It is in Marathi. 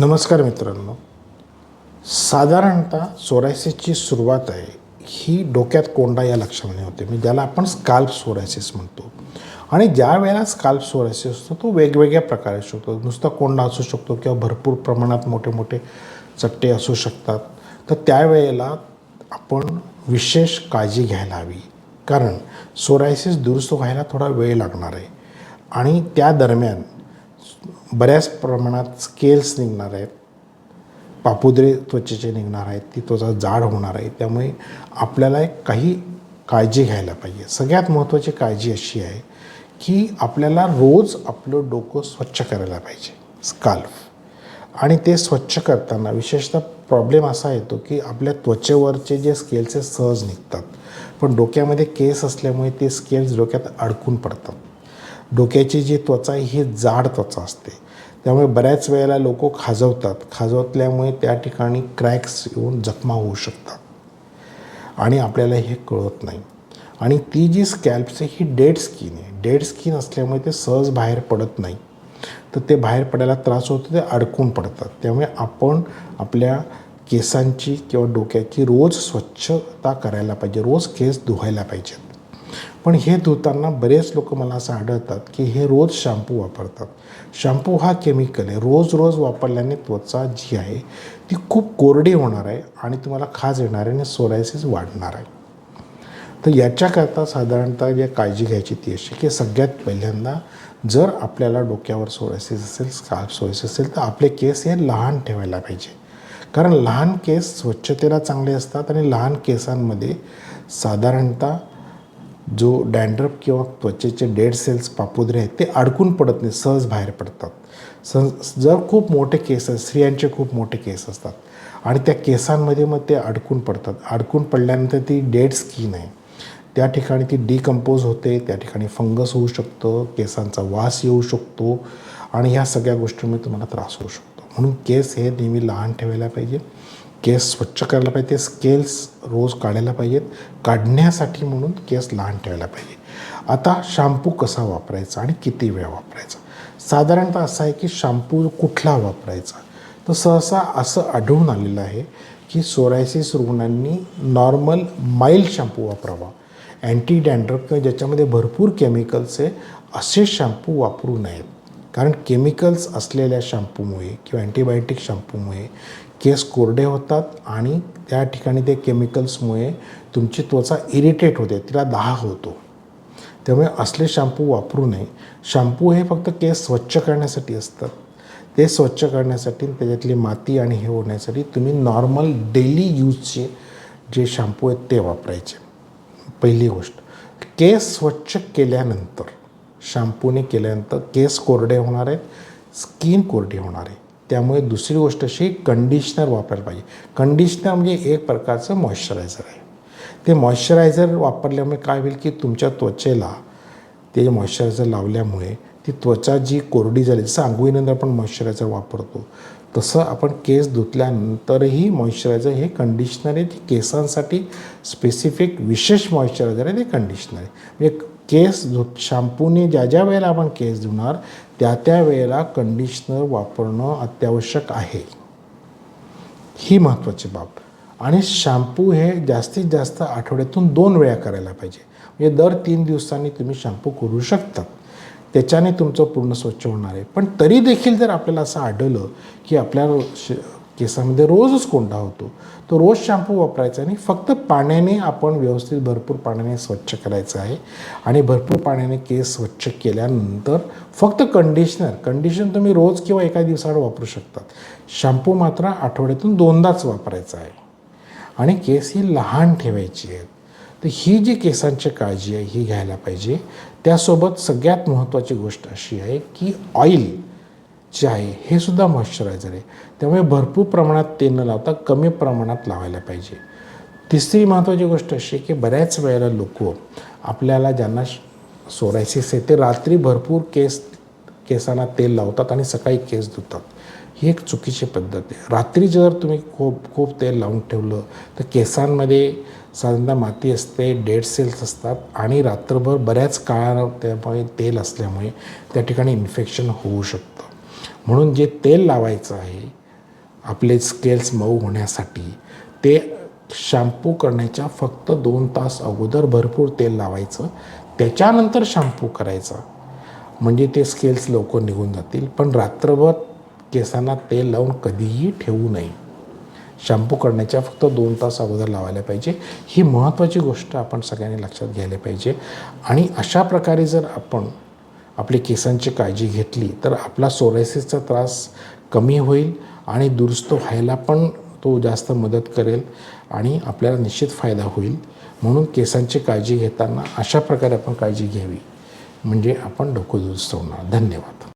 नमस्कार मित्रांनो. साधारणतः सोरायसिसची सुरुवात आहे. ही डोक्यात कोंडा या लक्षणाने होते. म्हणजे ज्याला आपण स्काल्प सोरायसिस म्हणतो. आणि ज्या वेळेला स्काल्प सोरायसिस असतो तो वेगवेगळ्या प्रकारे असू शकतो. नुसता कोंडा असू शकतो किंवा भरपूर प्रमाणात मोठे मोठे चट्टे असू शकतात. तर त्यावेळेला आपण विशेष काळजी घ्यायला हवी. कारण सोरायसिस दुरुस्त व्हायला थोडा वेळ लागणार आहे. आणि त्या दरम्यान बऱ्याच प्रमाणात स्केल्स निघणार आहेत. पापुद्रे त्वचेचे निघणार आहेत. ती त्वचा जाड होणार आहे. त्यामुळे आपल्याला एक काही काळजी घ्यायला पाहिजे. सगळ्यात महत्त्वाची काळजी अशी आहे की आपल्याला रोज आपलं डोकं स्वच्छ करायला पाहिजे. स्काल्फ आणि ते स्वच्छ करताना विशेषतः प्रॉब्लेम असा येतो की आपल्या त्वचेवरचे जे स्केल्स आहेत सहज निघतात. पण डोक्यामध्ये केस असल्यामुळे ते स्केल्स डोक्यात अडकून पडतात. डोक्याची जी त्वचा आहे ही जाड त्वचा असते. त्यामुळे बऱ्याच वेळेला लोक खाजवतात. खाजवतल्यामुळे त्या ठिकाणी क्रॅक्स येऊन जखमा होऊ शकतात. आणि आपल्याला हे कळत नाही. आणि ती जी स्कॅल्प्स आहे ही डेड स्किन आहे. डेड स्किन असल्यामुळे ते सहज बाहेर पडत नाही. तर ते बाहेर पडायला त्रास होतो ते अडकून पडतात. त्यामुळे आपण आपल्या केसांची किंवा डोक्याची रोज स्वच्छता करायला पाहिजे. रोज केस धुवायला पाहिजेत. पण हे धुताना बरेच लोक मला असं आढळतात की हे रोज शॅम्पू वापरतात. शॅम्पू हा केमिकल आहे. रोज रोज वापरल्याने त्वचा जी आहे ती खूप कोरडी होणार आहे आणि तुम्हाला खाज येणार आहे आणि सोरायसिस वाढणार आहे. तर याच्याकरता साधारणतः जे काळजी घ्यायची ती अशी की सगळ्यात पहिल्यांदा जर आपल्याला डोक्यावर सोरायसिस असेल स्काल्प सोरायसिस असेल तर आपले केस हे लहान ठेवायला पाहिजे. कारण लहान केस स्वच्छतेला चांगले असतात आणि लहान केसांमध्ये साधारणतः जो डँड्रप किंवा त्वचेचे डेड सेल्स पापुद्रे आहेत ते अडकून पडत नाही सहज बाहेर पडतात. सहज जर खूप मोठे केस स्त्रियांचे खूप मोठे केस असतात आणि त्या केसांमध्ये मग ते अडकून पडतात. अडकून पडल्यानंतर ती डेड स्किन आहे. त्या ठिकाणी ती डिकम्पोज होते त्या ठिकाणी फंगस होऊ शकतं केसांचा वास येऊ शकतो आणि ह्या सगळ्या गोष्टींमुळे तुम्हाला त्रास होऊ शकतो. म्हणून केस हे नेहमी लहान ठेवायला पाहिजे. केस स्वच्छ करायला पाहिजे. स्केल्स रोज काढायला पाहिजेत. काढण्यासाठी म्हणून केस लहान ठेवायला पाहिजे. आता शॅम्पू कसा वापरायचा आणि किती वेळ वापरायचा? साधारणतः असं आहे की शॅम्पू कुठला वापरायचा? तर सहसा असं आढळून आलेलं आहे की सोरायसिस रुग्णांनी नॉर्मल माइल्ड शॅम्पू वापरावा. अँटी डँड्रफ किंवा ज्याच्यामध्ये भरपूर केमिकल्स आहे असे शॅम्पू वापरू नयेत. कारण केमिकल्स असलेल्या शॅम्पूमुळे किंवा अँटीबायोटिक शॅम्पूमुळे केस कोरडे होतात आणि त्या ठिकाणी ते केमिकल्समुळे तुमची त्वचा इरिटेट होते तिला दाह होतो. त्यामुळे असले शॅम्पू वापरू नये. शॅम्पू हे फक्त केस स्वच्छ करण्यासाठी असतात. ते स्वच्छ करण्यासाठी त्याच्यातली माती आणि हे होण्यासाठी तुम्ही नॉर्मल डेली यूजचे जे शॅम्पू आहेत ते वापरायचे. पहिली गोष्ट केस स्वच्छ केल्यानंतर शॅम्पूने केल्यानंतर केस कोरडे होणार आहेत स्किन कोरडी होणार आहे. त्यामुळे दुसरी गोष्ट अशी कंडिशनर वापरायला पाहिजे. कंडिशनर म्हणजे एक प्रकारचं मॉइश्चरायझर आहे. ते मॉइश्चरायझर वापरल्यामुळे काय होईल की तुमच्या त्वचेला ते मॉइश्चरायझर लावल्यामुळे ती त्वचा जी कोरडी झाली जसं आंघोळीनंतर आपण मॉइश्चरायझर वापरतो तसं आपण केस धुतल्यानंतरही मॉइश्चरायझर हे कंडिशनर आहे. ते केसांसाठी स्पेसिफिक विशेष मॉइश्चरायझर आहे. ते कंडिशनर आहे. म्हणजे केस धुत शॅम्पूने ज्या ज्या वेळेला आपण केस धुणार त्या त्या वेळेला कंडिशनर वापरणं अत्यावश्यक आहे. ही महत्त्वाची बाब. आणि शॅम्पू हे जास्तीत जास्त आठवड्यातून दोन वेळा करायला पाहिजे. म्हणजे दर तीन दिवसांनी तुम्ही शॅम्पू करू शकतात त्याच्याने तुमचं पूर्ण स्वच्छ होणार आहे. पण तरी देखील जर आपल्याला असं आढळलं की आपल्या श केसामध्ये रोजच कोंडा होतो. तो रोज शॅम्पू वापरायचा आणि फक्त पाण्याने आपण व्यवस्थित भरपूर पाण्याने स्वच्छ करायचं आहे. आणि भरपूर पाण्याने केस स्वच्छ केल्यानंतर फक्त कंडिशनर कंडिशनर तुम्ही रोज किंवा एका दिवसाआड वापरू शकतात. शॅम्पू मात्र आठवड्यातून दोनदाच वापरायचा आहे. आणि केस ही लहान ठेवायची आहेत. तर ही जी केसांची काळजी आहे ही घ्यायला पाहिजे. त्यासोबत सगळ्यात महत्त्वाची गोष्ट अशी आहे की ऑइल जे आहे हे सुद्धा मॉइश्चरायझर आहे. त्यामुळे भरपूर प्रमाणात तेल न लावता कमी प्रमाणात लावायला पाहिजे. तिसरी महत्त्वाची गोष्ट अशी की बऱ्याच वेळेला लोक आपल्याला ज्यांना सोरायसिस आहे ते रात्री भरपूर केस केसांना तेल लावतात आणि सकाळी केस धुतात. ही एक चुकीची पद्धत आहे. रात्री जर तुम्ही खूप खूप तेल लावून ठेवलं तर केसांमध्ये साधारणतः माती असते डेड सेल्स असतात आणि रात्रभर बऱ्याच काळा त्यामुळे तेल असल्यामुळे त्या ठिकाणी इन्फेक्शन होऊ शकतं. म्हणून जे तेल लावायचं आहे आपले स्केल्स मऊ होण्यासाठी ते शॅम्पू करण्याच्या फक्त दोन तास अगोदर भरपूर तेल लावायचं. त्याच्यानंतर शॅम्पू करायचा. म्हणजे ते स्केल्स लवकर निघून जातील. पण रात्रभर केसांना तेल लावून कधीही ठेवू नये. शॅम्पू करण्याच्या फक्त दोन तास अगोदर लावायला पाहिजे. ही महत्त्वाची गोष्ट आपण सगळ्यांनी लक्षात घ्यायला पाहिजे. आणि अशा प्रकारे जर आपण आपली केसांची काळजी घेतली तर आपला सोरायसिसचा त्रास कमी होईल आणि दुरुस्त व्हायला पण तो जास्त मदत करेल आणि आपल्याला निश्चित फायदा होईल. म्हणून केसांची काळजी घेताना अशा प्रकारे आपण काळजी घ्यावी. म्हणजे आपण डोकं दुरुस्त होणार. धन्यवाद.